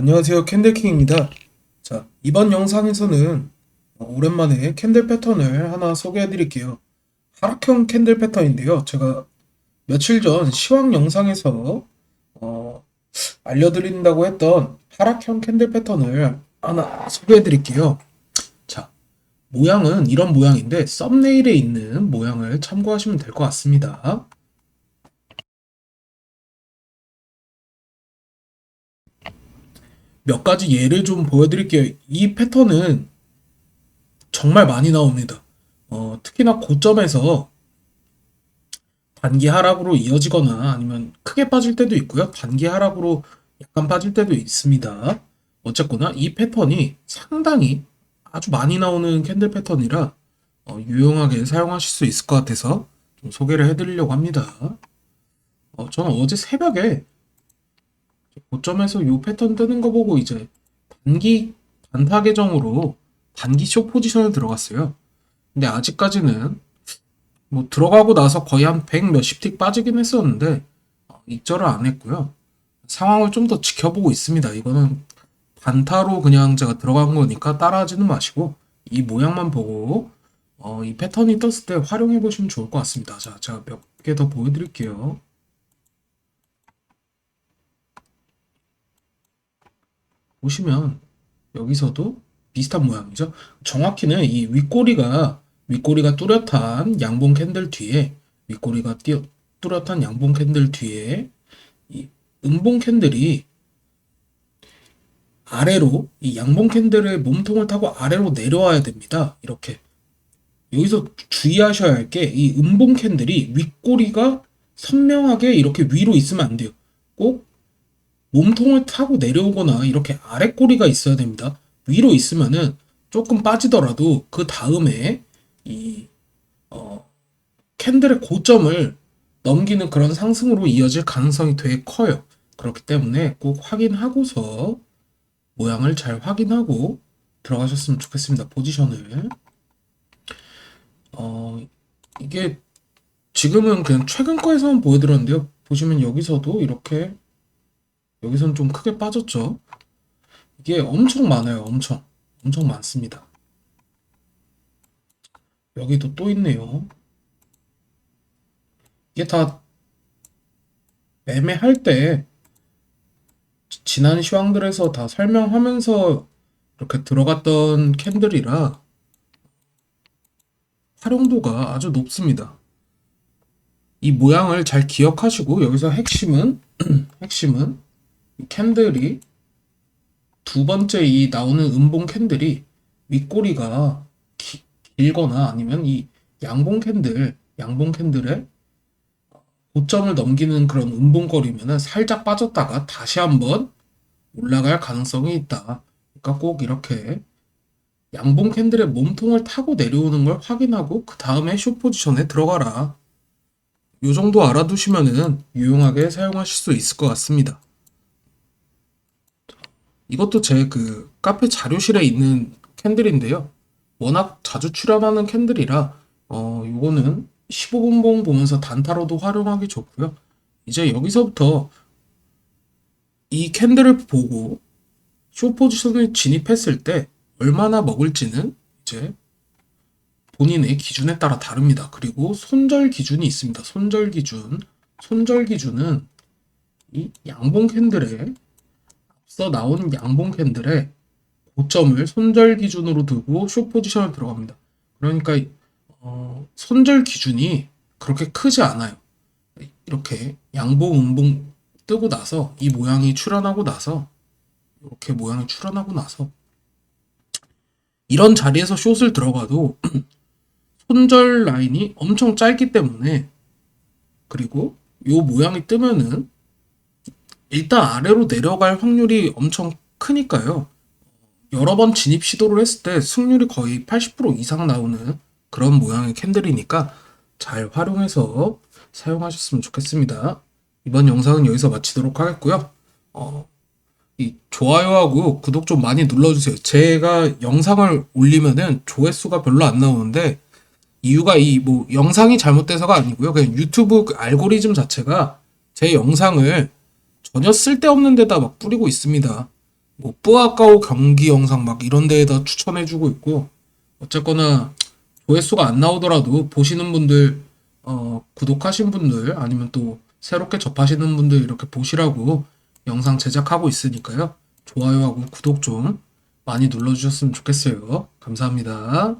안녕하세요. 캔들킹입니다. 자, 이번 영상에서는 어, 오랜만에 캔들 패턴을 하나 소개해 드릴게요. 하락형 캔들 패턴인데요. 제가 며칠 전 시황 영상에서 어, 알려드린다고 했던 하락형 캔들 패턴을 하나 소개해 드릴게요. 자, 모양은 이런 모양인데 썸네일에 있는 모양을 참고하시면 될 것 같습니다. 몇 가지 예를 좀 보여드릴게요. 이 패턴은 정말 많이 나옵니다. 어, 특히나 고점에서 단기 하락으로 이어지거나 아니면 크게 빠질 때도 있고요. 단기 하락으로 약간 빠질 때도 있습니다. 어쨌거나 이 패턴이 상당히 아주 많이 나오는 캔들 패턴이라 어, 유용하게 사용하실 수 있을 것 같아서 좀 소개를 해드리려고 합니다. 어, 저는 어제 새벽에 고점에서 요 패턴 뜨는 거 보고 이제 단기 단타 계정으로 단기 쇼 포지션을 들어갔어요. 근데 아직까지는 뭐 들어가고 나서 거의 한 100 몇십 틱 빠지긴 했었는데 어, 익절을 안 했고요. 상황을 좀 더 지켜보고 있습니다. 이거는 단타로 그냥 제가 들어간 거니까 따라하지는 마시고 이 모양만 보고 어, 이 패턴이 떴을 때 활용해 보시면 좋을 것 같습니다. 자, 제가 몇 개 더 보여드릴게요. 보시면 여기서도 비슷한 모양이죠. 정확히는 이 윗꼬리가 윗꼬리가 뚜렷한 양봉 캔들 뒤에 윗꼬리가 띄어, 뚜렷한 양봉 캔들 뒤에 이 음봉 캔들이 아래로 이 양봉 캔들의 몸통을 타고 아래로 내려와야 됩니다. 이렇게 여기서 주의하셔야 할 게 이 음봉 캔들이 윗꼬리가 선명하게 이렇게 위로 있으면 안 돼요. 꼭 몸통을 타고 내려오거나 이렇게 아래 꼬리가 있어야 됩니다. 위로 있으면은 조금 빠지더라도 그 다음에 이 어, 캔들의 고점을 넘기는 그런 상승으로 이어질 가능성이 되게 커요. 그렇기 때문에 꼭 확인하고서 모양을 잘 확인하고 들어가셨으면 좋겠습니다. 포지션을. 어, 이게 지금은 그냥 최근 거에서만 보여드렸는데요. 보시면 여기서도 이렇게 여기서는 좀 크게 빠졌죠. 이게 엄청 많아요. 엄청. 엄청 많습니다. 여기도 또 있네요. 이게 다 매매할 때 지- 지난 시황들에서 다 설명하면서 이렇게 들어갔던 캔들이라 활용도가 아주 높습니다. 이 모양을 잘 기억하시고 여기서 핵심은 핵심은 이 캔들이 두 번째 이 나오는 음봉 캔들이 윗꼬리가 기- 길거나 아니면 이 양봉 캔들, 양봉 캔들의 고점을 넘기는 그런 음봉거리면은 살짝 빠졌다가 다시 한번 올라갈 가능성이 있다. 그러니까 꼭 이렇게 양봉 캔들의 몸통을 타고 내려오는 걸 확인하고 그 다음에 숏 포지션에 들어가라. 요 정도 알아두시면은 유용하게 사용하실 수 있을 것 같습니다. 이것도 제 그 카페 자료실에 있는 캔들인데요. 워낙 자주 출연하는 캔들이라 어 요거는 15분봉 보면서 단타로도 활용하기 좋고요. 이제 여기서부터 이 캔들을 보고 쇼 포지션을 진입했을 때 얼마나 먹을지는 이제 본인의 기준에 따라 다릅니다. 그리고 손절 기준이 있습니다. 손절 기준. 손절 기준은 이 양봉 캔들의 앞서 나온 양봉 캔들의 고점을 손절 기준으로 두고 숏 포지션을 들어갑니다. 그러니까 어, 손절 기준이 그렇게 크지 않아요. 이렇게 양봉, 음봉 뜨고 나서 이 모양이 출현하고 나서 이렇게 모양이 출현하고 나서 이런 자리에서 숏을 들어가도 손절 라인이 엄청 짧기 때문에 그리고 요 모양이 뜨면은 일단 아래로 내려갈 확률이 엄청 크니까요. 여러 번 진입 시도를 했을 때 승률이 거의 80% 이상 나오는 그런 모양의 캔들이니까 잘 활용해서 사용하셨으면 좋겠습니다. 이번 영상은 여기서 마치도록 하겠고요. 어, 이 좋아요하고 구독 좀 많이 눌러주세요. 제가 영상을 올리면은 조회수가 별로 안 나오는데 이유가 이 뭐 영상이 잘못돼서가 아니고요. 그냥 유튜브 그 알고리즘 자체가 제 영상을 전혀 쓸데없는 데다 막 뿌리고 있습니다. 뭐 뿌아까오 경기 영상 막 이런 데에다 추천해주고 있고 어쨌거나 조회수가 안 나오더라도 보시는 분들 어, 구독하신 분들 아니면 또 새롭게 접하시는 분들 이렇게 보시라고 영상 제작하고 있으니까요. 좋아요하고 구독 좀 많이 눌러주셨으면 좋겠어요. 감사합니다.